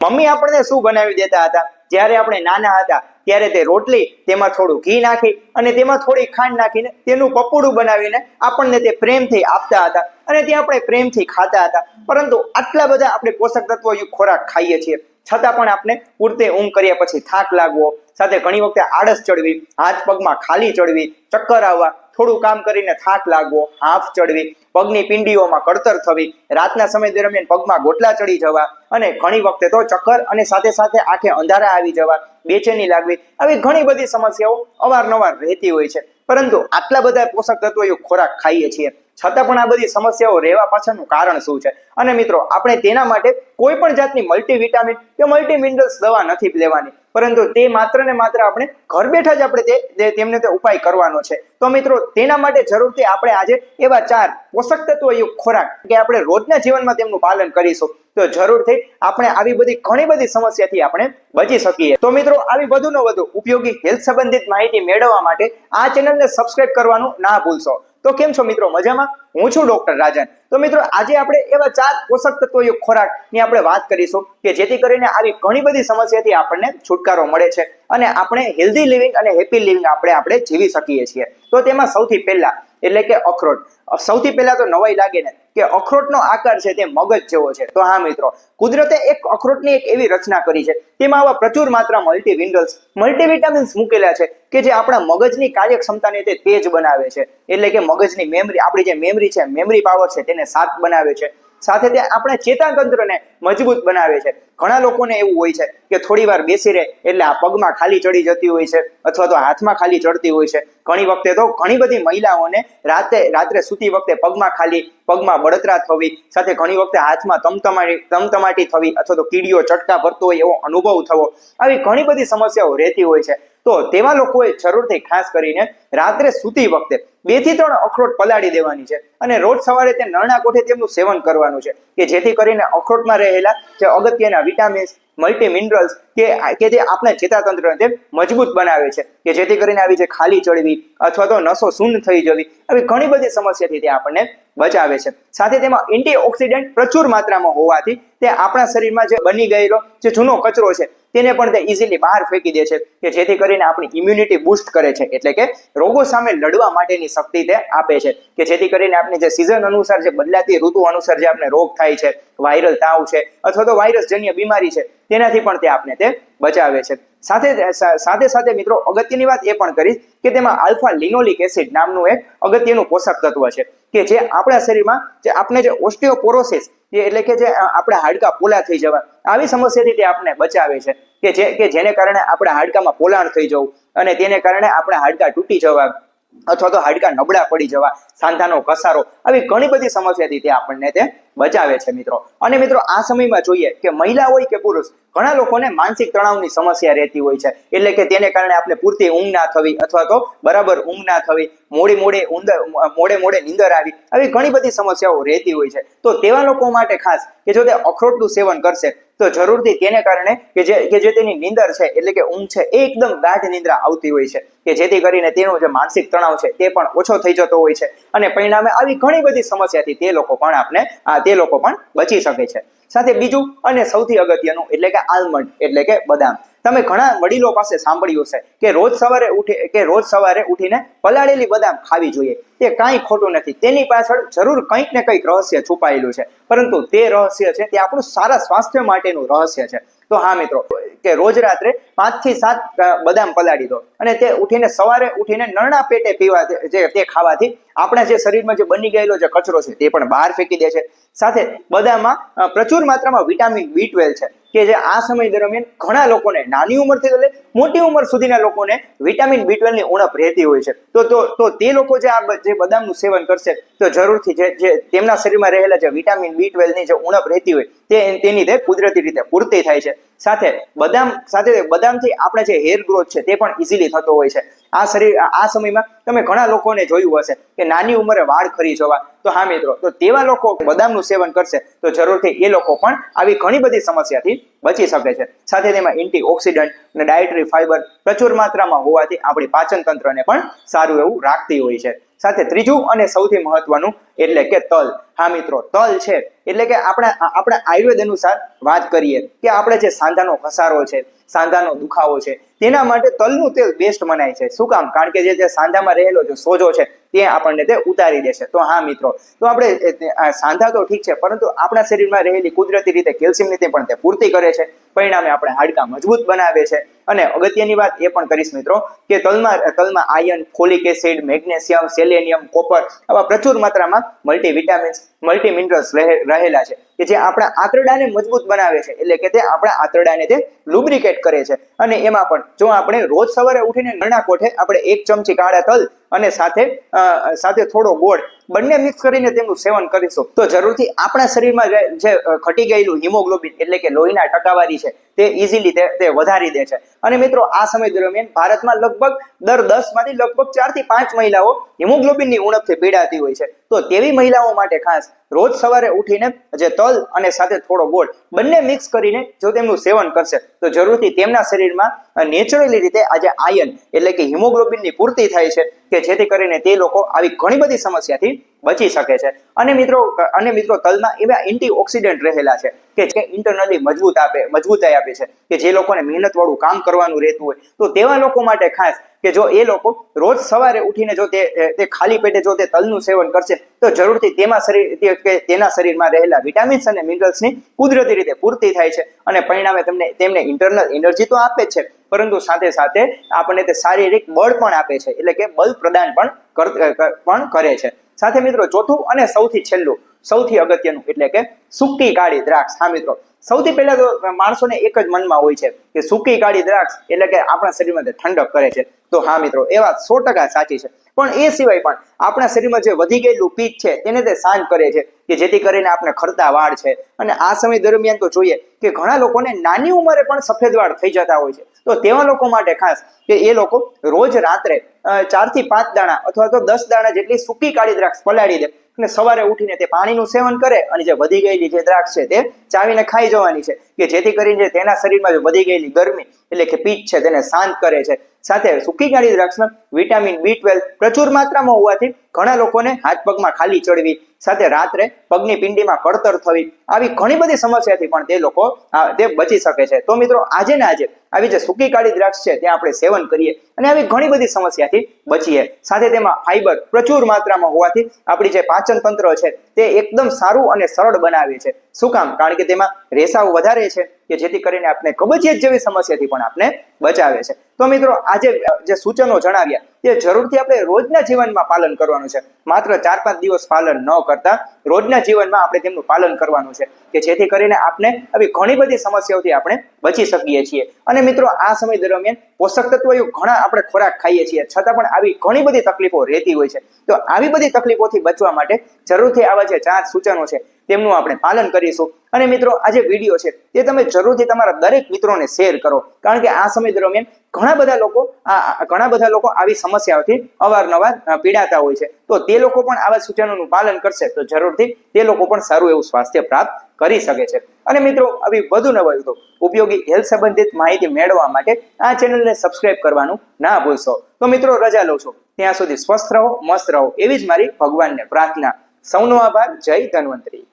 Mummy આપણને શું બનાવી દેતા હતા? જ્યારે આપણે નાના હતા, ત્યારે તે રોટલી, તેમાં થોડું ઘી નાખી અને તેમાં થોડી ખાંડ નાખીને તેનું પપોડું બનાવીને આપણને તે પ્રેમથી આપતા હતા અને તે આપણે પ્રેમથી ખાતા હતા. પરંતુ આટલા બધા આપણે પોષક તત્વયુક્ત ખોરાક ખાઈએ છીએ. છતાં પણ આપણે પૂરતે ઊંઘ કર્યા પછી થાક લાગવો, સાથે ઘણી વખતે આળસ ચડવી, હાથ પગમાં ખાલી ચડવી, ચક્કર આવવા થોડું કામ કરીને થાક લાગવો હાફ ચડવી, પગની પિંડીઓમાં કળતર થવી, રાતના સમય દરમિયાન પગમાં ગોટલા ચડી જવા અને ઘણી વખતે તો ચક્કર અને સાથે સાથે આંખે અંધારા આવી જવા, બેચેની લાગવી. આવી ઘણી બધી સમસ્યાઓ અવારનવાર રહેતી હોય છે. પરંતુ આટલા બધા પોષક તત્વો ખોરાક ખાઈએ છીએ. છતાં પણ આ બધી સમસ્યાઓ રહેવા પાછળનું કારણ શું છે? અને મિત્રો, આપણે તેના માટે કોઈ પણ જાતની મલ્ટીવિટામિન કે મલ્ટી મિનરલ્સ દવા નથી લેવાની. પરંતુ તે માત્ર ને માત્ર આપણે ઘર બેઠા જ આપણે તે તેમને તે ઉપાય કરવાનો છે. તો મિત્રો, તેના માટે જરૂરથી આપણે આજે એવા ચાર પોષક તત્વયુક્ત ખોરાક કે આપણે રોજના જીવનમાં તેમનું પાલન કરીશું. તો જરૂરથી આપણે આવી બધી ઘણી બધી સમસ્યાથી આપણે બચી શકીએ. તો મિત્રો, આવી વધુને વધુ ઉપયોગી હેલ્થ સંબંધિત માહિતી મેળવવા માટે આ ચેનલને સબસ્ક્રાઇબ કરવાનું ના ભૂલશો. તો કેમ છો મિત્રો? મજામાં? હું છું ડોક્ટર રાજન. તો મિત્રો, આજે આપણે એવા ચાર પોષક તત્વયુક્ત ખોરાકની આપણે વાત કરીશું કે જેથી કરીને આવી ઘણી બધી સમસ્યાથી આપણને છુટકારો મળે છે અને આપણે હેલ્ધી લિવિંગ અને હેપી લિવિંગ આપણે આપણે જીવી શકીએ છીએ. તો તેમાં સૌથી પહેલા એટલે કે અખરોટ. સૌથી પહેલા તો નવાઈ લાગે ને. કે અખરોટનો આકાર છે તે મગજ જેવો છે. તો હા મિત્રો, કુદરતે એક અખરોટની એક એવી રચના કરી છે. તેમાં આવા પ્રચુર માત્રા મલ્ટીવિન્ડલ્સ મલ્ટીવિટામિન્સ મૂકેલા છે કે જે આપણા મગજની કાર્યક્ષમતાને તે તેજ બનાવે છે. એટલે કે મગજની મેમરી આપણી જે મેમરી છે મેમરી પાવર છે, તેને સાત બનાવે છે. સાથે તે આપણા ચેતાતંત્રને મજબૂત બનાવે છે. ઘણા લોકોને એવું હોય છે કે થોડી વાર બેસી રહે એટલે આ પગમાં ખાલી ચડી જતી હોય છે અથવા તો હાથમાં ખાલી ચડતી હોય છે. ઘણી વખતે તો ઘણી બધી મહિલાઓને રાતે, રાત્રે સૂતી વખતે પગમાં ખાલી, પગમાં બળતરા થવી, સાથે ઘણી વખતે હાથમાં તમતમાટી તમતમાટી થવી અથવા તો કીડીઓ ચટકા ભરતો હોય એવો અનુભવ થવો. આવી ઘણી બધી સમસ્યાઓ રહેતી હોય છે. તો તેવા લોકોએ જરૂરથી ખાસ કરીને રાત્રે સૂતી વખતે બેથી ત્રણ અખરોટ પલાળી દેવાની છે અને રોજ સવારે તે નરણા કોઠે તેમનું સેવન કરવાનું છે કે જેથી કરીને અખરોટમાં રહેલા જે અગત્યના વિટામિન્સ મલ્ટી મિનરલ્સ કે કે જે આપણા ચેતાતંત્રને તે મજબૂત બનાવે છે, કે જેથી કરીને આવી જે ખાલી ચડવી અથવા તો નસો શૂન્ય થઈ જવી, આવી ઘણી બધી સમસ્યાથી તે આપણને બચાવે છે. સાથે તેમાં એન્ટીઓક્સિડન્ટ પ્રચુર માત્રામાં હોવાથી તે આપણા શરીરમાં જે બની ગયેલો જે જૂનો કચરો છે, તેને પણ તે ઇઝીલી બહાર ફેંકી દે છે, કે જેથી કરીને આપણી ઇમ્યુનિટી બૂસ્ટ કરે છે. એટલે કે રોગો સામે લડવા માટેની શક્તિ તે આપે છે, કે જેથી કરીને આપણે જે સિઝન અનુસાર જે બદલાતી ઋતુ અનુસાર જે આપણે રોગ થાય છે વાયરલ તાવ છે અથવા તો વાયરસ જન્ય બીમારી છે, તેનાથી પણ તે આપણે તે બચાવે છે. સાથે સાથે સાથે મિત્રો, અગત્યની વાત એ પણ કરીશ કે તેમાં આલ્ફા લિનોલિક એસિડ નામનું એક અગત્યનું પોષક તત્વ છે કે જે આપણા શરીરમાં, જે આપણે જે ઓસ્ટિયોપોરોસિસ એટલે કે જે આપણા હાડકા પોલા થઈ જવા, આવી સમસ્યાથી તે આપણને બચાવે છે કે જે, કે જેને કારણે આપણા હાડકામાં પોલાણ થઈ જવું અને તેને કારણે આપણા હાડકા તૂટી જવા અથવા તો હાડકા નબળા પડી જવા, સાંધાનો ઘસારો, આવી ઘણી બધી સમસ્યાથી તે આપણને તે બચાવે છે મિત્રો. અને મિત્રો, આ સમયમાં જોઈએ કે મહિલા હોય કે પુરુષ, ઘણા લોકોને માનસિક તણાવની સમસ્યા રહેતી હોય છે. એટલે કે તેને કારણે આપણે પૂરતી ઊંઘ ના થવી અથવા તો બરાબર ઊંઘ ના થવી, મોડી મોડે ઉંદર મોડે મોડે નીંદર આવી આવી ઘણી બધી સમસ્યાઓ રહેતી હોય છે. તો તેવા લોકો માટે ખાસ કે જો તે અખરોટનું સેવન કરશે તો જરૂરથી તેને કારણે કે જે કે જે તેની નીંદર છે, એટલે કે ઊંઘ છે, એ એકદમ ગાઢ નિંદ્રા આવતી હોય છે. કે જેથી કરીને તેનો જે માનસિક તણાવ છે, તે પણ ઓછો થઈ જતો હોય છે. અને પરિણામે આવી ઘણી બધી સમસ્યાથી તે લોકો પણ આપણે તે લોકો પણ બચી શકે છે. સાથે બીજું અને સૌથી અગત્યનું, એટલે કે આલમંડ, એટલે કે બદામ. તમે ઘણા વડીલો પાસે સાંભળ્યું છે કે રોજ સવારે ઉઠી કે રોજ સવારે ઉઠીને પલાળેલી બદામ ખાવી જોઈએ. તે કાંઈ ખોટું નથી. તેની પાછળ જરૂર કંઈક ને કંઈક રહસ્ય છુપાયેલું છે. પરંતુ તે રહસ્ય છે તે આપણું સારા સ્વાસ્થ્ય માટેનું રહસ્ય છે. તો હા, મિત્રો, કે રોજ રાત્રે પાંચથી સાત બદામ પલાળી દો અને તે ઉઠીને સવારે ઉઠીને નરણા પેટે પીવા જે તે ખાવાથી આપણા જે શરીરમાં જે બની ગયેલો જે કચરો છે તે પણ બહાર ફેંકી દે છે. સાથે બદામમાં પ્રચુર માત્રામાં વિટામિન બી ટ્વેલ્વ છે. કે જે આ સમય દરમિયાન ઘણા લોકોને, નાની ઉંમરથી લઈ મોટી ઉંમર સુધીના લોકોને વિટામિન બી ની ઉણપ રહેતી હોય છે. તો તો તો લોકો જે આ જે બદામનું સેવન કરશે, તો જરૂરથી જે જે તેમના શરીરમાં રહેલા જે વિટામિન બી ટ્વેલ્વની જે ઉણપ રહેતી હોય, તે તેની તે કુદરતી રીતે પૂર્તિ થાય છે. સાથે બદામ, સાથે બદામથી આપણે જે હેર ગ્રોથ છે તે પણ ઇઝીલી થતો હોય છે. આ શરીર આ સમયમાં તમે ઘણા લોકોને જોયું હશે કે નાની ઉંમરે વાળ ખરી જવા. તો હા મિત્રો, તો તેવા લોકો બદામનું સેવન કરશે, તો જરૂરથી એ લોકો પણ આવી ઘણી બધી સમસ્યાથી બચી શકે છે. સાથે તેમાં એન્ટી ઓક્સિડન્ટ અને ડાયટરી ફાઈબર પ્રચુર માત્રામાં હોવાથી આપણી પાચન તંત્રને પણ સારું એવું રાખતી હોય છે. સાથે ત્રીજું અને સૌથી મહત્વનું એટલે કે તલ. હા મિત્રો, તલ છે. એટલે કે આપણે આપણે આયુર્વેદ અનુસાર વાત કરીએ કે આપણે જે સાંધાનો ઘસારો છે, સાંધાનો દુખાવો છે, તેના માટે તલનું તેલ બેસ્ટ મનાય છે. શું કામ? કારણ કે જે સાંધામાં રહેલો જે સોજો છે, તે આપણને તે ઉતારી દેશે. તો હા મિત્રો, તો આપણે સાંધા તો ઠીક છે, પરંતુ આપણા શરીરમાં રહેલી કુદરતી રીતે કેલ્શિયમની તે પણ તે પૂર્તિ કરે છે, પરિણામે આપણે હાડકાં મજબૂત બનાવે છે. અને અગત્યની વાત એ પણ કરીશ મિત્રો કે તલમાં તલમાં iron folic acid magnesium selenium copper આવા પ્રચુર માત્રામાં મલ્ટીવિટામિન્સ મલ્ટી મિનરલ્સ રહેલા છે. કે જે આપણા આંતરડાને મજબૂત બનાવે છે. એટલે કે તે આપણા આંતરડાને તે લુબ્રિકેટ કરે છે. અને એમાં પણ જો આપણે રોજ સવારે ઉઠીને નરણા કોઠે આપણે એક ચમચી કાળા તલ અને સાથે સાથે થોડો ગોળ બંને મિક્સ કરીને તેમનું સેવન કરીશું. તો જરૂરથી આપણા શરીરમાં જે- ઘટી ગયેલું હિમોગ્લોબિન એટલે કે લોહીના ટકાવારી છે તે ઇઝીલી તે વધારી દે છે. અને મિત્રો, આ સમય દરમિયાન ભારતમાં લગભગ દર દસમાંથી લગભગ ચારથી પાંચ મહિલાઓ હિમોગ્લોબિનની ઉણપથી પીડાતી હોય છે. તો તેવી મહિલાઓ માટે ખાસ રોજ સવારે ઉઠીને જે તલ અને સાથે થોડો ગોળ બંને મિક્સ કરીને જો તેમનું સેવન કરશે, તો જરૂરથી તેમના શરીરમાં નેચરલી રીતે આજે આયન એટલે કે હિમોગ્લોબિનની પૂર્તિ થાય છે. કે જેથી કરીને તે લોકો આવી ઘણી બધી સમસ્યાથી બચી શકે છે. અને મિત્રો અને મિત્રો તલમાં એવા એન્ટીઓક્સિડન્ટ રહેલા છે કે જે ઇન્ટરનલી મજબૂત આપે, મજબૂતાઈ આપે છે કે જે લોકોને મહેનતવાળું કામ કરવાનું રહેતું હોય. તો તેવા લોકો માટે ખાસ કે જો એ લોકો રોજ સવારે ઉઠીને જો તે ખાલી પેટે જો તે તલનું સેવન કરશે, તો જરૂરથી તેમાં શરીર કે તેના શરીરમાં રહેલા વિટામિન્સ અને મિનરલ્સની કુદરતી રીતે પૂર્તિ થાય છે. અને પરિણામે તમને, તેમને ઇન્ટરનલ એનર્જી તો આપે જ છે પરંતુ સાથે સાથે આપણને તે શારીરિક બળ પણ આપે છે. એટલે કે બળ પ્રદાન પણ પણ કરે છે. સાથે મિત્રો ચોથું અને સૌથી છેલ્લું, સૌથી અગત્યનું એટલે કે સૂકી કાળી દ્રાક્ષ. હા મિત્રો સૌથી પહેલા તો માણસોને એક જ મનમાં હોય છે કે સૂકી કાળી દ્રાક્ષ એટલે કે આપણા શરીરમાં તે ઠંડક કરે છે. તો હા મિત્રો, એ વાત સો ટકા સાચી છે. પણ એ સિવાય પણ આપણા શરીરમાં જે વધી ગયેલું પિત્ત છે તેને તે શાંત કરે છે કે જેથી કરીને આપણે ખરતા વાળ છે. અને આ સમય દરમિયાન તો જોઈએ કે ઘણા લોકોને નાની ઉંમરે પણ સફેદ વાળ થઈ જતા હોય છે. તો તેવા લોકો માટે ખાસ કે એ લોકો રોજ રાત્રે ચારથી પાંચ દાણા અથવા તો દસ દાણા જેટલી સૂકી કાળી દ્રાક્ષ પલાળી દે અને સવારે ઉઠીને તે પાણીનું સેવન કરે અને જે વધી ગયેલી જે દ્રાક્ષ છે તે ચાવીને ખાઈ જવાની છે કે જેથી કરીને તેના શરીરમાં જે વધી ગયેલી ગરમી એટલે કે પિત્ત છે તેને શાંત કરે છે. સાથે સૂકી કાળી દ્રાક્ષમાં વિટામિન બી ટ્વેલ્વ પ્રચુર માત્રામાં હોવાથી ઘણા લોકોને હાથ પગમાં ખાલી ચડવી, સાથે રાત્રે પગની પિંડીમાં કળતર થવી, આવી ઘણી બધી સમસ્યાથી પણ તે લોકો તે બચી શકે છે. તો મિત્રો, આજે ને આજે આવી જે સૂકી કાળી દ્રાક્ષ છે તે આપણે સેવન કરીએ અને આવી ઘણી બધી સમસ્યાથી બચીએ. સાથે તેમાં ફાઈબર પ્રચુર માત્રામાં હોવાથી આપણી જે પાચન તંત્ર છે, તે એકદમ સારું અને સરળ બનાવે છે. શું કામ? કારણ કે તેમાં રેસાઓ વધારે છે કે જેથી કરીને આપણે કબજિયાત જેવી સમસ્યાથી પણ આપણે બચાવે છે. તો મિત્રો આજે જે સૂચનો જણાવ્યા તે જરૂરથી આપણે રોજના જીવનમાં પાલન કરવાનું છે. માત્ર ચાર પાંચ દિવસ પાલન ન કરતા, રોજના જીવનમાં આપણે તેમનું પાલન કરવાનું છે કે જેથી કરીને આપણે આવી ઘણી બધી સમસ્યાઓથી આપણે બચી શકીએ છીએ. અને મિત્રો, આ સમય દરમિયાન પોષક તત્વયુક્ત ઘણા આપણે ખોરાક ખાઈએ છીએ. છતાં પણ આવી ઘણી બધી તકલીફો રહેતી હોય છે. તો આવી બધી તકલીફોથી બચવા માટે જરૂરથી આવા જે ચાર સૂચનો છે તેમનું આપણે પાલન કરીશું. અને મિત્રો, આ જે વીડિયો છે તે તમે જરૂરથી તમારા દરેક મિત્રોને શેર કરો. કારણ કે આ સમય દરમિયાન ઘણા બધા લોકો આ, ઘણા બધા લોકો આવી સમસ્યાઓથી અવારનવાર પીડાતા હોય છે. તો તે લોકો પણ આવા સૂચનોનું પાલન કરશે તો જરૂરથી તે લોકો પણ સારું એવું સ્વાસ્થ્ય પ્રાપ્ત કરી શકે છે. અને મિત્રો, આવી વધુ ન વધુ ઉપયોગી હેલ્થ સંબંધિત માહિતી મેળવવા માટે આ ચેનલને સબસ્ક્રાઇબ કરવાનું ના ભૂલશો. તો મિત્રો, રજા લઉં છું. ત્યાં સુધી સ્વસ્થ રહો, મસ્ત રહો એવી જ મારી ભગવાનને પ્રાર્થના. સૌનો આભાર. જય ધન્વંતરી.